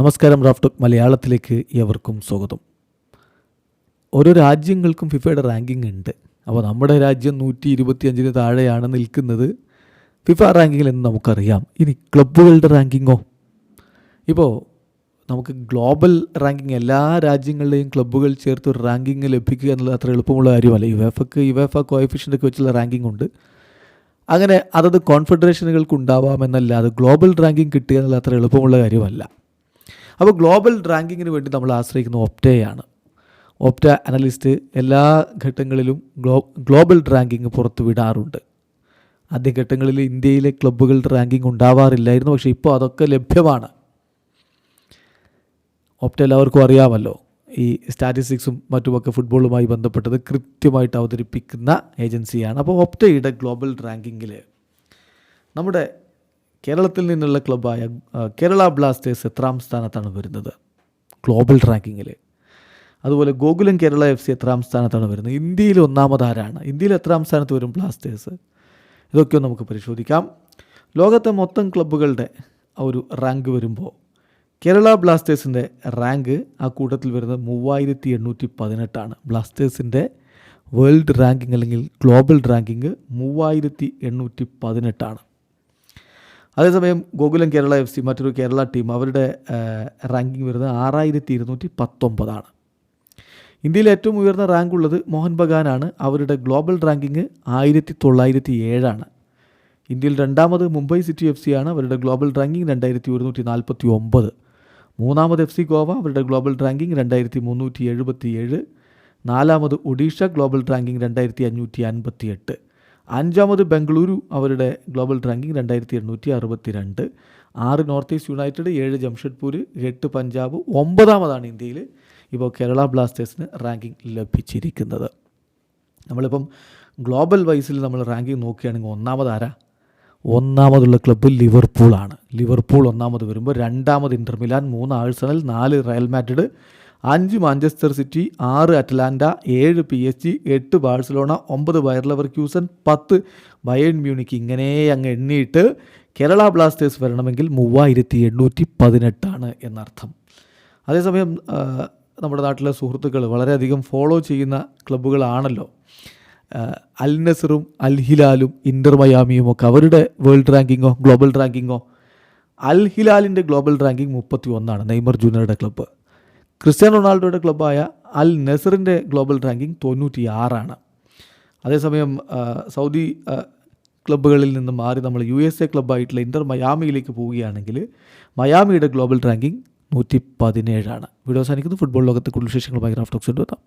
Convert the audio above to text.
നമസ്കാരം റാഫ്ടോക് മലയാളത്തിലേക്ക് എവർക്കും സ്വാഗതം. ഓരോ രാജ്യങ്ങൾക്കും ഫിഫയുടെ റാങ്കിങ് ഉണ്ട്. അപ്പോൾ നമ്മുടെ രാജ്യം നൂറ്റി ഇരുപത്തി അഞ്ചിന് താഴെയാണ് നിൽക്കുന്നത്. ഫിഫ റാങ്കിങ്ങിൽ എന്ന് നമുക്കറിയാം. ഇനി ക്ലബ്ബുകളുടെ റാങ്കിങ്ങോ? ഇപ്പോൾ നമുക്ക് ഗ്ലോബൽ റാങ്കിങ് എല്ലാ രാജ്യങ്ങളുടെയും ക്ലബ്ബുകൾ ചേർത്ത് ഒരു റാങ്കിങ് ലഭിക്കുക എന്നുള്ളത് അത്ര എളുപ്പമുള്ള കാര്യമല്ല. യുവേഫക്ക് യുവേഫ കോയഫിഷ്യന്റൊക്കെ വെച്ചുള്ള റാങ്കിങ് ഉണ്ട്. അങ്ങനെ അതത് കോൺഫെഡറേഷനുകൾക്ക് ഉണ്ടാവാമെന്നല്ലാതെ ഗ്ലോബൽ റാങ്കിങ് കിട്ടുക എന്നുള്ളത് അത്ര എളുപ്പമുള്ള കാര്യമല്ല. അപ്പോൾ ഗ്ലോബൽ റാങ്കിങ്ങിന് വേണ്ടി നമ്മൾ ആശ്രയിക്കുന്ന ഒപ്റ്റയാണ് ഒപ്റ്റ അനലിസ്റ്റ് എല്ലാ ഘട്ടങ്ങളിലും ഗ്ലോ ഗ്ലോബൽ റാങ്കിങ് പുറത്തു വിടാറുണ്ട്. ആദ്യഘട്ടങ്ങളിൽ ഇന്ത്യയിലെ ക്ലബ്ബുകളുടെ റാങ്കിങ് ഉണ്ടാവാറില്ലായിരുന്നു പക്ഷേ ഇപ്പോൾ അതൊക്കെ ലഭ്യമാണ്. ഒപ്റ്റ എല്ലാവർക്കും അറിയാമല്ലോ ഈ സ്റ്റാറ്റിസ്റ്റിക്സും മറ്റുമൊക്കെ ഫുട്ബോളുമായി ബന്ധപ്പെട്ടത് കൃത്യമായിട്ട് അവതരിപ്പിക്കുന്ന ഏജൻസിയാണ്. അപ്പോൾ ഒപ്റ്റയുടെ ഗ്ലോബൽ റാങ്കിങ്ങിൽ നമ്മുടെ കേരളത്തിൽ നിന്നുള്ള ക്ലബ്ബായ കേരള ബ്ലാസ്റ്റേഴ്സ് എത്രാം സ്ഥാനത്താണ് വരുന്നത്? ഗ്ലോബൽ റാങ്കിങ്ങിൽ അതുപോലെ ഗോകുലം കേരള എഫ് സി എത്രാം സ്ഥാനത്താണ് വരുന്നത്? ഇന്ത്യയിൽ ഒന്നാമതാരാണ്? ഇന്ത്യയിൽ എത്രാം സ്ഥാനത്ത് വരും ബ്ലാസ്റ്റേഴ്സ്? ഇതൊക്കെ നമുക്ക് പരിശോധിക്കാം. ലോകത്തെ മൊത്തം ക്ലബ്ബുകളുടെ ഒരു റാങ്ക് വരുമ്പോൾ കേരള ബ്ലാസ്റ്റേഴ്സിന്റെ റാങ്ക് ആ കൂട്ടത്തിൽ വരുന്നത് മൂവായിരത്തി എണ്ണൂറ്റി പതിനെട്ടാണ് ബ്ലാസ്റ്റേഴ്സിന്റെ വേൾഡ് റാങ്കിങ് അല്ലെങ്കിൽ ഗ്ലോബൽ റാങ്കിങ് മൂവായിരത്തി എണ്ണൂറ്റി പതിനെട്ടാണ് അതേസമയം ഗോകുലം കേരള എഫ് സി മറ്റൊരു കേരള ടീം അവരുടെ റാങ്കിങ് വരുന്നത് ആറായിരത്തി ഇരുന്നൂറ്റി പത്തൊമ്പതാണ് ഇന്ത്യയിൽ ഏറ്റവും ഉയർന്ന റാങ്ക് ഉള്ളത് മോഹൻ ബഗാനാണ്. അവരുടെ ഗ്ലോബൽ റാങ്കിങ് ആയിരത്തി തൊള്ളായിരത്തി ഏഴാണ് ഇന്ത്യയിൽ രണ്ടാമത് മുംബൈ സിറ്റി എഫ് സി ആണ്. അവരുടെ ഗ്ലോബൽ റാങ്കിങ് രണ്ടായിരത്തി ഒരുന്നൂറ്റി നാൽപ്പത്തി ഒമ്പത് മൂന്നാമത് എഫ് സി ഗോവ. അവരുടെ ഗ്ലോബൽ റാങ്കിങ് രണ്ടായിരത്തി മുന്നൂറ്റി എഴുപത്തി ഏഴ് നാലാമത് ഒഡീഷ. ഗ്ലോബൽ റാങ്കിങ് രണ്ടായിരത്തി അഞ്ഞൂറ്റി അൻപത്തി എട്ട് അഞ്ചാമത് ബംഗളൂരു അവരുടെ ഗ്ലോബൽ റാങ്കിങ് രണ്ടായിരത്തി എണ്ണൂറ്റി അറുപത്തി രണ്ട് ആറ് നോർത്ത് ഈസ്റ്റ് യുണൈറ്റഡ് ഏഴ് ജംഷഡ്പൂർ എട്ട് പഞ്ചാബ് ഒമ്പതാമതാണ് ഇന്ത്യയിൽ ഇപ്പോൾ കേരള ബ്ലാസ്റ്റേഴ്സിന് റാങ്കിങ് ലഭിച്ചിരിക്കുന്നത്. നമ്മളിപ്പം ഗ്ലോബൽ വൈസിൽ നമ്മൾ റാങ്കിങ് നോക്കുകയാണെങ്കിൽ ഒന്നാമത് ആരാ? ഒന്നാമതുള്ള ക്ലബ്ബ് ലിവർപൂളാണ്. ലിവർപൂൾ ഒന്നാമത് വരുമ്പോൾ രണ്ടാമത് ഇന്റർമിലാൻ മൂന്ന് ആഴ്സണൽ നാല് റയൽ മാഡ്രിഡ് അഞ്ച് മാഞ്ചസ്റ്റർ സിറ്റി ആറ് അറ്റ്ലാന്റ ഏഴ് പി എസ് ജി എട്ട് ബാഴ്സലോണ ഒമ്പത് വയർലവർ ക്യൂസൺ പത്ത് ബയൺ മ്യൂണിക്ക് ഇങ്ങനെ അങ്ങ് എണ്ണിയിട്ട് കേരള ബ്ലാസ്റ്റേഴ്സ് വരണമെങ്കിൽ മൂവായിരത്തി എണ്ണൂറ്റി പതിനെട്ടാണ് എന്നർത്ഥം. അതേസമയം നമ്മുടെ നാട്ടിലെ സുഹൃത്തുക്കൾ വളരെയധികം ഫോളോ ചെയ്യുന്ന ക്ലബ്ബുകളാണല്ലോ. അൽ നസറും അൽ ഹിലാലും ഇന്റർ മയാമിയും ഒക്കെ അവരുടെ വേൾഡ് റാങ്കിങ്ങോ ഗ്ലോബൽ റാങ്കിങ്ങോ? അൽ ഹിലാലിന്റെ ഗ്ലോബൽ റാങ്കിങ് മുപ്പത്തി ഒന്നാണ് നെയ്മർ ജൂനിയറുടെ ക്ലബ്ബ്. ക്രിസ്ത്യാനോ റൊണാൾഡോയുടെ ക്ലബ്ബായ അൽ നെസറിന്റെ ഗ്ലോബൽ റാങ്കിംഗ് തൊണ്ണൂറ്റി ആറാണ് അതേസമയം സൗദി ക്ലബ്ബുകളിൽ നിന്ന് മാറി നമ്മൾ യു എസ് എ ക്ലബ്ബായിട്ടുള്ള ഇന്റർ മയാമിയിലേക്ക് പോവുകയാണെങ്കിൽ മയാമിയുടെ ഗ്ലോബൽ റാങ്കിങ് നൂറ്റി പതിനേഴാണ് വീഡിയോ അവസാനിക്കുന്നു. ഫുട്ബോൾ ലോകത്തെ കൂടുതൽ വിശേഷങ്ങളുമായി ടോക്സ് എത്താം.